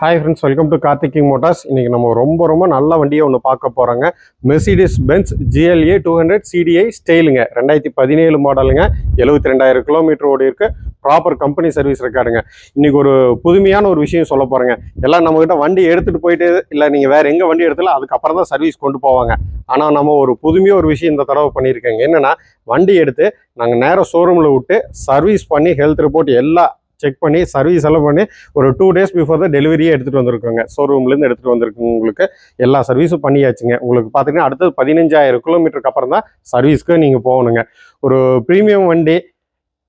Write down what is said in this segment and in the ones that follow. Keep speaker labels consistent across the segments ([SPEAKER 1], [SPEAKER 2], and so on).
[SPEAKER 1] Hi friends welcome to கார்த்திகிங் motors இன்றைக்கி நம்ம ரொம்ப ரொம்ப நல்ல வண்டியை ஒன்று பார்க்க போகிறோங்க Mercedes Benz GLA two hundred CDI ஸ்டைலுங்க ரெண்டாயிரத்தி பதினேழு மாடலுங்க எழுபத்தி ரெண்டாயிரம் கிலோமீட்டர் ஓடி இருக்கு. ப்ராப்பர் கம்பெனி சர்வீஸ் ரெக்கார்டுங்க இன்றைக்கி ஒரு புதுமையான ஒரு விஷயம் சொல்ல போகிறேங்க எல்லாம் நம்மக்கிட்ட வண்டி எடுத்துகிட்டு போயிட்டு இல்லை நீங்கள் வேறு எங்கே வண்டி எடுத்தாலும் அதுக்கப்புறம் தான் சர்வீஸ் கொண்டு போவாங்க. ஆனால் நம்ம ஒரு புதுமையாக ஒரு விஷயம் இந்த தடவை பண்ணியிருக்கேங்க. என்னென்னா வண்டி எடுத்து நாங்கள் நேராக ஷோரூமில் விட்டு சர்வீஸ் பண்ணி ஹெல்த் ரிப்போர்ட் எல்லாம் செக் பண்ணி சர்வீஸ் எல்லாம் பண்ணி ஒரு டூ டேஸ் பிஃபோர் தான் டெலிவரியே எடுத்துகிட்டு வந்திருக்கோங்க. ஷோரூம்லேருந்து எடுத்துகிட்டு வந்திருக்கோங்க உங்களுக்கு. எல்லா சர்வீஸும் பண்ணியாச்சுங்க. உங்களுக்கு பார்த்தீங்கன்னா அடுத்தது பதினஞ்சாயிரம் கிலோமீட்டருக்கு அப்புறம் தான் சர்வீஸ்க்கு நீங்கள் போகணுங்க. ஒரு ப்ரீமியம் வண்டி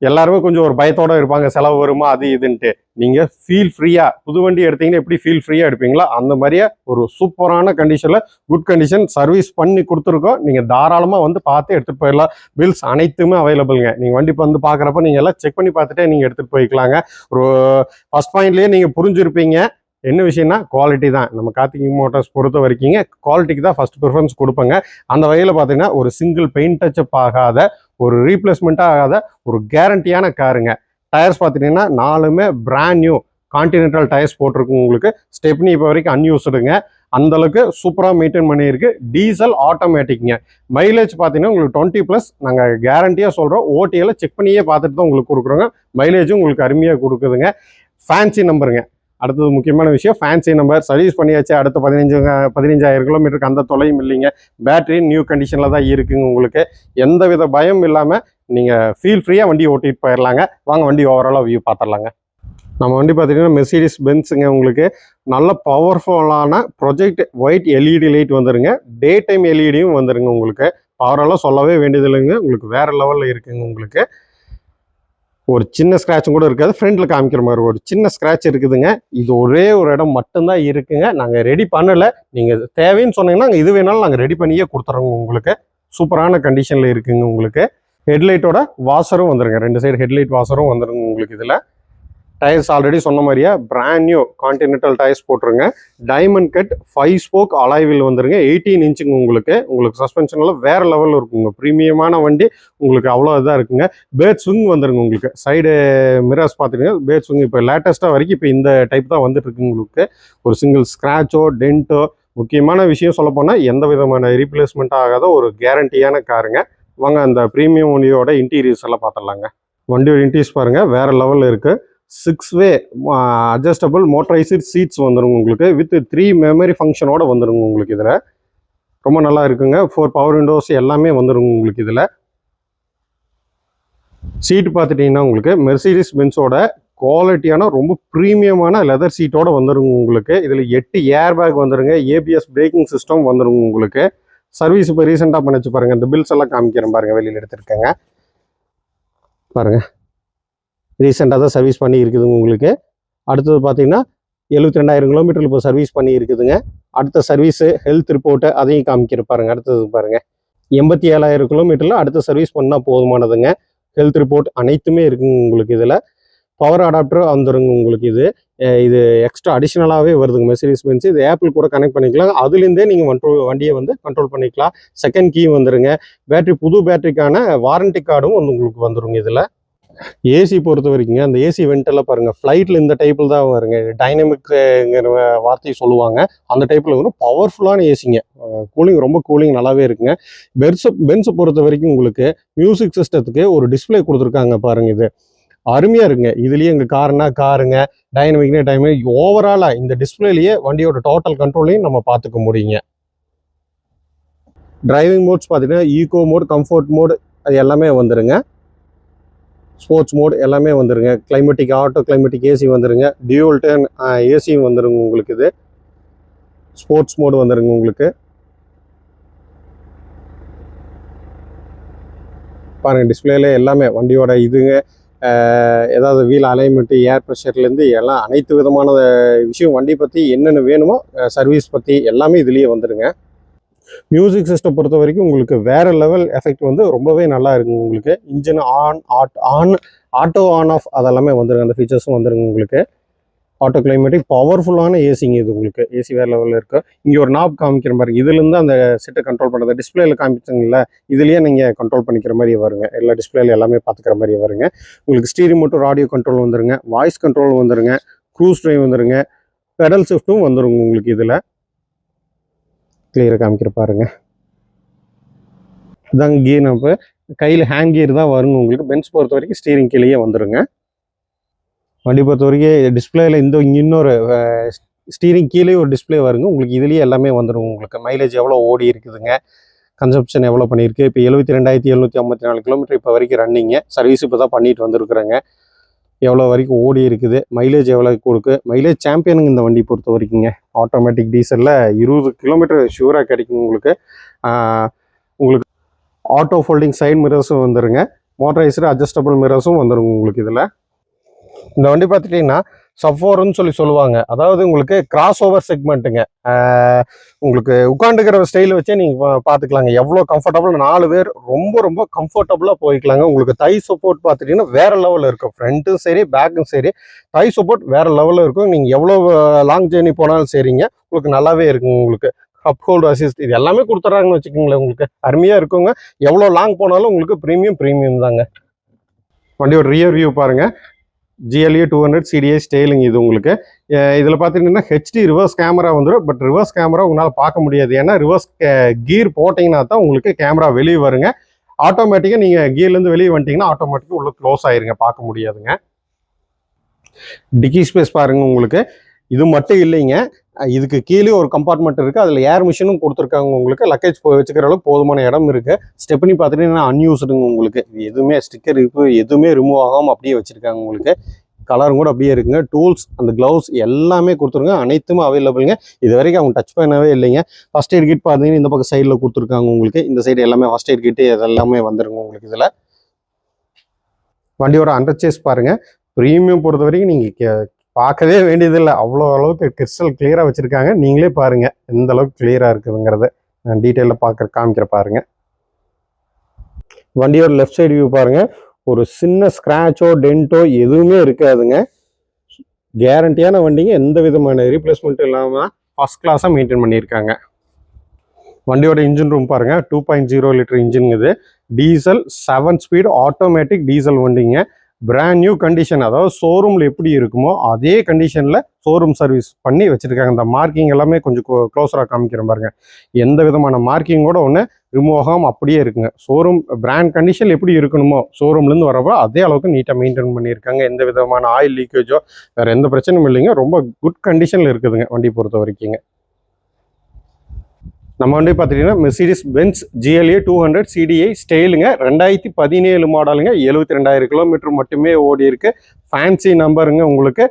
[SPEAKER 1] எல்லாருமே கொஞ்சம் ஒரு பயத்தோட இருப்பாங்க செலவு வருமா அது இதுன்ட்டு. நீங்கள் ஃபீல் ஃப்ரீயாக புது வண்டி எடுத்தீங்கன்னா எப்படி ஃபீல் ஃப்ரீயாக எடுப்பீங்களோ அந்த மாதிரியே ஒரு சூப்பரான கண்டிஷனில் குட் கண்டிஷன் சர்வீஸ் பண்ணி கொடுத்துருக்கோம். நீங்கள் தாராளமாக வந்து பார்த்து எடுத்துகிட்டு போயிடலாம். பில்ஸ் அனைத்துமே அவைலபிள்ங்க நீங்கள் வண்டி வந்து பார்க்குறப்ப நீங்கள் எல்லாம் செக் பண்ணி பார்த்துட்டே நீங்கள் எடுத்துகிட்டு போய்க்கலாங்க. ஒரு ஃபஸ்ட் பாயிண்ட்லேயே நீங்கள் புரிஞ்சிருப்பீங்க. என்ன விஷயம்னா குவாலிட்டி தான். நம்ம கார்த்திகை மோட்டார்ஸ் பொறுத்த வரைக்கும் குவாலிட்டிக்கு தான் ஃபர்ஸ்ட் ப்ரிஃபரன்ஸ் கொடுப்பாங்க. அந்த வகையில் பார்த்தீங்கன்னா ஒரு சிங்கிள் பெயிண்ட் டச்சப் ஆகாத ஒரு ரீப்ளேஸ்மெண்ட்டாக ஆகாத ஒரு கேரண்டியான காருங்க டயர்ஸ் பார்த்தீங்கன்னா நாலுமே பிராண்ட் நியூ கான்டினென்டல் டயர்ஸ் போட்டிருக்கு உங்களுக்கு. ஸ்டெப்னி இப்போ வரைக்கும் அன்யூஸ்டுங்க அந்தளவுக்கு சூப்பராக மெயின்டைன் பண்ணியிருக்கு. டீசல் ஆட்டோமேட்டிக்ங்க மைலேஜ் பார்த்தீங்கன்னா உங்களுக்கு டுவெண்ட்டி ப்ளஸ் நாங்கள் கேரண்டியாக சொல்கிறோம் ஓட்டியெல்லாம் செக் பண்ணியே பார்த்துட்டு தான் உங்களுக்கு கொடுக்குறோங்க. மைலேஜும் உங்களுக்கு அருமையாக கொடுக்குதுங்க. ஃபேன்சி நம்பருங்க அடுத்தது முக்கியமான விஷயம் ஃபேன்சி நம்பர் சர்வீஸ் பண்ணியாச்சு. அடுத்த பதினஞ்சு பதினஞ்சாயிரம் கிலோமீட்டருக்கு அந்த தொலையும் இல்லைங்க. பேட்டரி நியூ கண்டிஷனில் தான் இருக்குங்க உங்களுக்கு. எந்த வித பயம் இல்லாமல் நீங்கள் ஃபீல் ஃப்ரீயாக வண்டி ஓட்டிட்டு போயிடலாங்க வாங்க வண்டி ஓவராலாக வியூ பார்த்துடலாங்க நம்ம வண்டி பார்த்தீங்கன்னா மெர்சிடிஸ் பென்ஸுங்க உங்களுக்கு. நல்ல பவர்ஃபுல்லான ப்ரொஜெக்ட் ஒயிட் எல்இடி லைட் வந்துருங்க. டே டைம் எல்இடியும் வந்துருங்க உங்களுக்கு. பவரெல்லாம் சொல்லவே வேண்டியது இல்லைங்க உங்களுக்கு வேறு லெவலில் இருக்குங்க உங்களுக்கு. ஒரு சின்ன ஸ்க்ராட்சும் கூட இருக்காது. ஃப்ரெண்டில் காமிக்கிற மாதிரி ஒரு சின்ன ஸ்க்ராட்ச் இருக்குதுங்க. இது ஒரே ஒரு இடம் மட்டும்தான் இருக்குங்க. நாங்கள் ரெடி பண்ணலை. நீங்கள் தேவைன்னு சொன்னீங்கன்னா நாங்கள் இது வேணாலும் நாங்கள் ரெடி பண்ணியே கொடுத்துறோங்க உங்களுக்கு. சூப்பரான கண்டிஷனில் இருக்குங்க உங்களுக்கு. ஹெட்லைட்டோட வாசரும் வந்துருங்க. ரெண்டு சைடு ஹெட்லைட் வாசரும் வந்துருங்க உங்களுக்கு இதில். டயர்ஸ் ஆல்ரெடி சொன்ன மாதிரியே? பிராண்ட் நியூ கான்டினென்டல் டயர்ஸ் போட்டுருங்க. டைமண்ட் கட் ஃபைவ் ஸ்போக் அலாய்வில் வந்துருங்க. எயிட்டீன் இன்ச்சுங்க உங்களுக்கு. உங்களுக்கு சஸ்பென்ஷனில் வேறு லெவலில் இருக்குங்க. ப்ரீமியமான வண்டி. உங்களுக்கு அவ்வளோ இதாக இருக்குங்க. பேர்ட் ஸ்விங் வந்துருங்க உங்களுக்கு. சைடு மிரர்ஸ் பார்த்துருங்க பேர்ட் ஸ்விங் இப்போ லேட்டஸ்ட்டாக வரைக்கும் இப்போ இந்த டைப் தான் வந்துட்டு இருக்கு உங்களுக்கு. ஒரு சிங்கிள் ஸ்க்ராச்சோ டென்ட்டோ முக்கியமான விஷயம் சொல்லப்போனால் எந்த விதமான ரீப்ளேஸ்மெண்ட் ஆகாத ஒரு கேரண்டியான காருங்க வாங்க அந்த ப்ரீமியம் வண்டியோட இன்டீரியர்ஸ் எல்லாம் பார்த்துடலாங்க. வண்டியோட இன்டீரியர்ஸ் பாருங்கள் வேறு லெவலில் இருக்குது six way adjustable motorised seats வந்துருங்க உங்களுக்கு. வித் த்ரீ மெமரி ஃபங்க்ஷனோட வந்துடுங்க உங்களுக்கு இதில். ரொம்ப நல்லா இருக்குங்க. ஃபோர் பவர் விண்டோஸ் எல்லாமே வந்துடுங்க உங்களுக்கு இதில். சீட்டு பார்த்துட்டிங்கன்னா உங்களுக்கு மெர்சிடிஸ் பென்ஸோட குவாலிட்டியான ரொம்ப ப்ரீமியமான லெதர் சீட்டோட வந்துடுங்க உங்களுக்கு. இதில் எட்டு ஏர் பேக் வந்துடுங்க ஏபிஎஸ் பிரேக்கிங் சிஸ்டம் வந்துருங்க உங்களுக்கு. சர்வீஸ் இப்போ ரீசெண்டாக பண்ணிச்சு பாருங்கள் இந்த பில்ஸ் எல்லாம் காமிக்கிறேன் பாருங்கள் வெளியில் எடுத்துருக்கேங்க. பாருங்கள் ரீசெண்டாக தான் சர்வீஸ் பண்ணி இருக்குதுங்க உங்களுக்கு. அடுத்தது பார்த்தீங்கன்னா எழுபத்தி ரெண்டாயிரம் கிலோமீட்டர் இப்போ சர்வீஸ் பண்ணி இருக்குதுங்க. அடுத்த சர்வீஸு ஹெல்த் ரிப்போர்ட்டு அதையும் காமிக்கிற பாருங்க அடுத்தது பாருங்க. எண்பத்தி ஏழாயிரம் கிலோமீட்டரில் அடுத்த சர்வீஸ் பண்ணால் போதுமானதுங்க. ஹெல்த் ரிப்போர்ட் அனைத்துமே இருக்குங்க உங்களுக்கு இதில். பவர் அடாப்டர் வந்துருங்க உங்களுக்கு இது. இது எக்ஸ்ட்ரா அடிஷ்னலாகவே வருதுங்க மெசரிஸ் பென்ஸ் இது ஆப்பிள் கூட கனெக்ட் பண்ணிக்கலாம். அதுலேருந்தே நீங்கள் கண்ட்ரோல் வண்டியை வந்து கண்ட்ரோல் பண்ணிக்கலாம். செகண்ட் கீ வந்துருங்க. பேட்டரி புது பேட்டரிக்கான வாரண்டி கார்டும் வந்து உங்களுக்கு வந்துருங்க இதில். ஏசி பொறுத்த வரைக்குங்க அந்த ஏசி வெண்டெல்லாம் பாருங்கள் ஃப்ளைட்டில் இந்த டைப்பில் தான் வருங்க. டைனமிக்ங்கிற வார்த்தையை சொல்லுவாங்க. அந்த டைப்பில் வரும். பவர்ஃபுல்லான ஏசிங்க கூலிங் ரொம்ப கூலிங் நல்லாவே இருக்குங்க. பென்ஸ் பென்ஸை பொறுத்த வரைக்கும் உங்களுக்கு மியூசிக் சிஸ்டத்துக்கு ஒரு டிஸ்ப்ளே கொடுத்துருக்காங்க பாருங்க இது. அருமையாக இருக்குங்க. இதுலேயே எங்கள் காருனா காருங்க டைனமிக்னா டைனமிக் ஓவராலாக இந்த டிஸ்பிளேலேயே வண்டியோட டோட்டல் கண்ட்ரோலையும் நம்ம பார்த்துக்க முடியுங்க. டிரைவிங் மோட்ஸ் பார்த்தீங்கன்னா ஈகோ மோட் கம்ஃபர்ட் மோட் அது எல்லாமே வந்துருங்க. ஸ்போர்ட்ஸ் மோட் எல்லாமே வந்துருங்க. கிளைமேட்டிக் ஆட்டோ கிளைமேட்டிக் ஏசி வந்துருங்க. டியூல் டேன் ஏசியும் வந்துருங்க உங்களுக்கு இது. ஸ்போர்ட்ஸ் மோடு வந்துருங்க உங்களுக்கு. பாருங்கள் டிஸ்பிளேல எல்லாமே வண்டியோட இதுங்க. ஏதாவது வீல் அலைன்மெண்ட்டு ஏர் ப்ரெஷர்லேருந்து எல்லாம் அனைத்து விதமான விஷயம் வண்டி பற்றி என்னென்ன வேணுமோ சர்வீஸ் பற்றி எல்லாமே இதுலேயே வந்துடுங்க மியூசிக் சிஸ்டம் பொறுத்த வரைக்கும் உங்களுக்கு வேற லெவல் எஃபெக்ட் வந்து ரொம்பவே நல்லா இருக்குங்க உங்களுக்கு. Engine on auto on auto on off அதெல்லாமே வந்துருங்க. அந்த ஃபீச்சர்ஸும் வந்துருங்க உங்களுக்கு. ஆட்டோ கிளைமேட்டிக் பவர்ஃபுல்லான ஏசிங்க இது உங்களுக்கு. ஏசி வேறு லெவலில் இருக்குது இங்கே ஒரு நாப் காமிக்கிற மாதிரி இதுலேருந்து அந்த செட்டை கண்ட்ரோல் பண்ணுறது டிஸ்பிளேயில் காமிச்சிங்கள இதுலேயே நீங்கள் கண்ட்ரோல் பண்ணிக்கிற மாதிரி வருங்க. எல்லா டிஸ்பிளேயில் எல்லாமே பார்த்துக்கிற மாதிரி வருங்க. உங்களுக்கு ஸ்டீரிங் மட்டும் ஆடியோ கண்ட்ரோல் வந்துருங்க. வாய்ஸ் கண்ட்ரோல் வந்துருங்க. க்ரூஸ் ட்ரைவ் வந்துருங்க. பெடல் ஷிஃப்ட்டும் வந்துருங்க உங்களுக்கு இதில். கிளியராக காமிக்கிற பாருங்க. இதாங்க கீர் நம்ம கையில் ஹேண்ட் கீர் தான் வருங்க உங்களுக்கு பென்ஸ் பொறுத்த வரைக்கும் ஸ்டீரிங் கீழேயே வந்துடுங்க வண்டி பொறுத்த வரைக்கும் டிஸ்பிளேயில் இந்த இன்னொரு ஸ்டீரிங் கீழே ஒரு டிஸ்ப்ளே வருங்க. உங்களுக்கு இதுலேயே எல்லாமே வந்துடும் உங்களுக்கு. மைலேஜ் எவ்வளோ ஓடி இருக்குதுங்க. கன்சப்ஷன் எவ்வளோ பண்ணியிருக்கு. இப்போ எழுபத்தி ரெண்டாயிரத்தி எழுநூற்றி ஐம்பத்தி நாலு கிலோமீட்டர் இப்போ வரைக்கும் ரன்னிங்க சர்வீஸ் இப்போ தான் பண்ணிட்டு வந்திருக்குறேங்க. எவ்வளோ வரைக்கும் ஓடி இருக்குது மைலேஜ் எவ்வளோ கொடுக்கு மைலேஜ் சாம்பியனுங்க இந்த வண்டி பொறுத்த வரைக்குங்க ஆட்டோமேட்டிக் டீசலில் இருபது கிலோமீட்டர் ஷூராக கிடைக்கும் உங்களுக்கு. உங்களுக்கு ஆட்டோ ஃபோல்டிங் சைட் மிரர்ஸும் வந்துருங்க. மோட்டரைஸ்டு அட்ஜஸ்டபிள் மிரர்ஸும் வந்துருங்க உங்களுக்கு இதில். இந்த வண்டி பார்த்துட்டிங்கன்னா சஃபோர்னு சொல்லி சொல்லுவாங்க. அதாவது உங்களுக்கு கிராஸ் ஓவர் செக்மெண்ட்டுங்க உங்களுக்கு உட்காந்துக்கிற ஸ்டைல் வச்சே நீங்கள் பார்த்துக்கலாங்க எவ்வளோ கம்ஃபர்டபுள் நாலு பேர் ரொம்ப ரொம்ப கம்ஃபர்டபுளாக போய்க்கலாங்க. உங்களுக்கு தை சப்போர்ட் பார்த்துட்டிங்கன்னா வேறு லெவலில் இருக்கும். ஃப்ரண்ட்டும் சரி பேக்கும் சரி தை சப்போர்ட் வேறு லெவலில் இருக்கும். நீங்கள் எவ்வளோ லாங் ஜேர்னி போனாலும் சரிங்க. உங்களுக்கு நல்லாவே இருக்குங்க உங்களுக்கு. கப் ஹோல்டு அசிஸ்ட் இது எல்லாமே கொடுத்துட்றாங்கன்னு வச்சுக்கோங்களேன் உங்களுக்கு. அருமையாக இருக்குங்க. எவ்வளோ லாங் போனாலும் உங்களுக்கு ப்ரீமியம் ப்ரீமியம் தாங்க. வண்டியோட ரியர் வியூ பாருங்கள் GLA two hundred CDI styling இது உங்களுக்கு. இதில் பார்த்துட்டிங்கன்னா ஹெச்டி ரிவர்ஸ் கேமரா வந்துடும் பட் ரிவர்ஸ் கேமரா உங்களால் பார்க்க முடியாது. ஏன்னா ரிவர்ஸ் கீர் போட்டிங்கன்னா தான் உங்களுக்கு கேமரா வெளியே வருங்க. ஆட்டோமேட்டிக்காக நீங்கள் கீர்லேருந்து வெளியே வந்துட்டீங்கன்னா ஆட்டோமேட்டிக்காக உள்ள க்ளோஸ் ஆயிருங்க. பார்க்க முடியாதுங்க. டிக்கி ஸ்பேஸ் பாருங்கள் உங்களுக்கு. இது மட்டும் இல்லைங்க. இதுக்கு கீழே ஒரு கம்பார்ட்மெண்ட் இருக்குது அதில் ஏர் மிஷினும் கொடுத்துருக்காங்க உங்களுக்கு. லக்கேஜ் வச்சுக்கிற அளவுக்கு போதுமான இடம் இருக்குது ஸ்டெப்னி பார்த்துட்டீங்கன்னா அன்யூஸ்டுங்க உங்களுக்கு? இது எதுவுமே ஸ்டிக்கர் இப்போ எதுவுமே ரிமூவ் ஆகாமல் அப்படியே வச்சுருக்காங்க உங்களுக்கு. கலரும் கூட அப்படியே இருக்குங்க. டூல்ஸ் அந்த க்ளவுஸ் எல்லாமே கொடுத்துருங்க அனைத்துமே அவைலபிளுங்க இது வரைக்கும் அவங்க டச் பண்ணவே இல்லைங்க. ஃபஸ்ட் எய்ட் கிட் பார்த்தீங்கன்னா இந்த பக்கம் சைடில் கொடுத்துருக்காங்க உங்களுக்கு. இந்த சைடு எல்லாமே ஃபஸ்ட் எய்ட் கிட் இதெல்லாமே வந்துருங்க உங்களுக்கு இதில். வண்டியோட அண்டர்ச்சேஸ் பாருங்கள் ப்ரீமியம் பொறுத்த வரைக்கும் நீங்கள் பார்க்கவே வேண்டியதில்லை. அவ்வளோ அளவுக்கு கிறிஸ்டல் கிளியராக வச்சுருக்காங்க. நீங்களே பாருங்கள் எந்த அளவுக்கு கிளியராக இருக்குதுங்கிறத நான் டீட்டெயிலில் பார்க்குற காமிக்கிற பாருங்கள் வண்டியோட லெஃப்ட் சைடு வியூ பாருங்கள் ஒரு சின்ன ஸ்க்ராச்சோ டென்ட்டோ எதுவுமே இருக்காதுங்க. கேரண்டியான வண்டிங்க எந்த விதமான ரீப்ளேஸ்மெண்ட்டும் இல்லாமல் ஃபஸ்ட் கிளாஸாக மெயின்டைன் பண்ணியிருக்காங்க. வண்டியோட இன்ஜின் ரூம் பாருங்கள் two point zero litre engine இது diesel seven speed automatic diesel வண்டிங்க. பிராண்ட் நியூ கண்டிஷன் அதாவது ஷோரூமில் எப்படி இருக்குமோ அதே கண்டிஷனில் ஷோரூம் சர்வீஸ் பண்ணி வச்சுருக்காங்க. இந்த மார்க்கிங் எல்லாமே கொஞ்சம் க்ளோஸராக காமிக்கிற பாருங்க. எந்த விதமான மார்க்கிங் கூட ஒன்று ரிமூவ் ஆகாமல் அப்படியே இருக்குங்க. ஷோரூம் பிராண்ட் கண்டிஷன் எப்படி இருக்கணுமோ ஷோரூம்லேருந்து வரப்போ அதே அளவுக்கு நீட்டாக மெயின்டைன் பண்ணியிருக்காங்க. எந்த விதமான ஆயில் லீக்கேஜோ வேறு எந்த பிரச்சனையும் இல்லைங்க. ரொம்ப குட் கண்டிஷனில் இருக்குதுங்க வண்டி பொறுத்த வரைக்குங்க நம்ம வந்து பார்த்துட்டிங்கன்னா Mercedes Benz GLA two hundred CDI ஸ்டைலுங்க. ரெண்டாயிரத்தி பதினேழு மாடலுங்க எழுபத்தி ரெண்டாயிரம் கிலோமீட்டர் மட்டுமே ஓடி இருக்கு ஃபேன்சி நம்பருங்க உங்களுக்கு.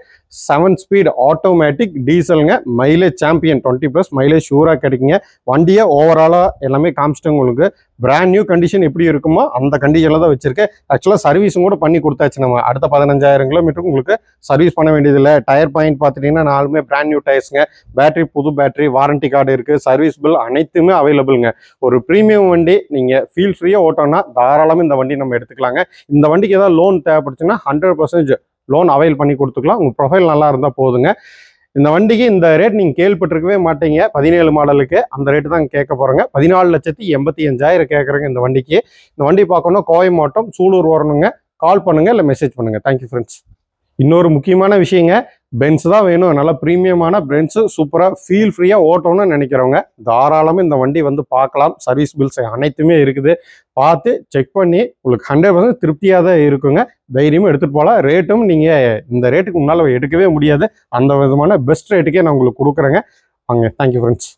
[SPEAKER 1] Seven speed automatic டீசலுங்க mileage champion twenty plus mileage ஷூராக கிடைக்குங்க. வண்டியை ஓவராலாக எல்லாமே காமிச்சிட்டு உங்களுக்கு. பிராண்ட் நியூ கண்டிஷன் எப்படி இருக்குமோ அந்த கண்டிஷனில் தான் வச்சிருக்கேன். ஆக்சுவலாக சர்வீஸும் கூட பண்ணி கொடுத்தாச்சு நம்ம. அடுத்த பதினஞ்சாயிரம் கிலோமீட்டருக்கு உங்களுக்கு சர்வீஸ் பண்ண வேண்டியதில்லை. டயர் பாயிண்ட் பார்த்துட்டிங்கன்னா நாலுமே பிராண்ட் நியூ டயர்ஸுங்க பேட்டரி புது பேட்டரி வாரண்டி கார்டு இருக்குது சர்வீஸ் பில் அனைத்துமே அவைலபிளுங்க ஒரு ப்ரீமியம் வண்டி நீங்கள் ஃபீல் ஃப்ரீயாக ஓட்டோன்னா தாராளமாக இந்த வண்டி நம்ம எடுத்துக்கலாங்க. இந்த வண்டிக்கு ஏதாவது லோன் தேவைப்படுச்சுன்னா ஹண்ட்ரட் பர்சன்டேஜ் லோன் அவைல் பண்ணி கொடுத்துக்கலாம். உங்கள் ப்ரொஃபைல் நல்லா இருந்தால் போதுங்க. இந்த வண்டிக்கு இந்த ரேட் நீங்கள் கேள்விப்பட்டிருக்கவே மாட்டீங்க. பதினேழு மாடலுக்கு அந்த ரேட்டு தான் கேட்க போகிறோங்க பதினாலு லட்சத்தி எண்பத்தி அஞ்சாயிரம் கேட்குறேங்க இந்த வண்டிக்கு. இந்த வண்டி பார்க்கணும் கோவை மாவட்டம் சூலூர் வரணுங்க கால் பண்ணுங்கள் இல்லை மெசேஜ் பண்ணுங்க. தேங்க்யூ ஃப்ரெண்ட்ஸ் இன்னொரு முக்கியமான விஷயங்க. பென்ஸ் தான் வேணும். நல்லா ப்ரீமியமான பென்ஸு சூப்பராக ஃபீல் ஃப்ரீயாக ஓட்டணும்னு நினைக்கிறவங்க தாராளமாக இந்த வண்டி வந்து பார்க்கலாம். சர்வீஸ் பில்ஸ் அனைத்துமே இருக்குது. பார்த்து செக் பண்ணி உங்களுக்கு ஹண்ட்ரட் பர்சன்ட் திருப்தியாக தான் இருக்குங்க. தைரியமாக எடுத்துகிட்டு போகலாம். ரேட்டும் நீங்கள் இந்த ரேட்டுக்கு முன்னால் எடுக்கவே முடியாது. அந்த விதமான பெஸ்ட் ரேட்டுக்கே நான் உங்களுக்கு கொடுக்குறேங்க. வாங்க தேங்க்யூ ஃப்ரெண்ட்ஸ்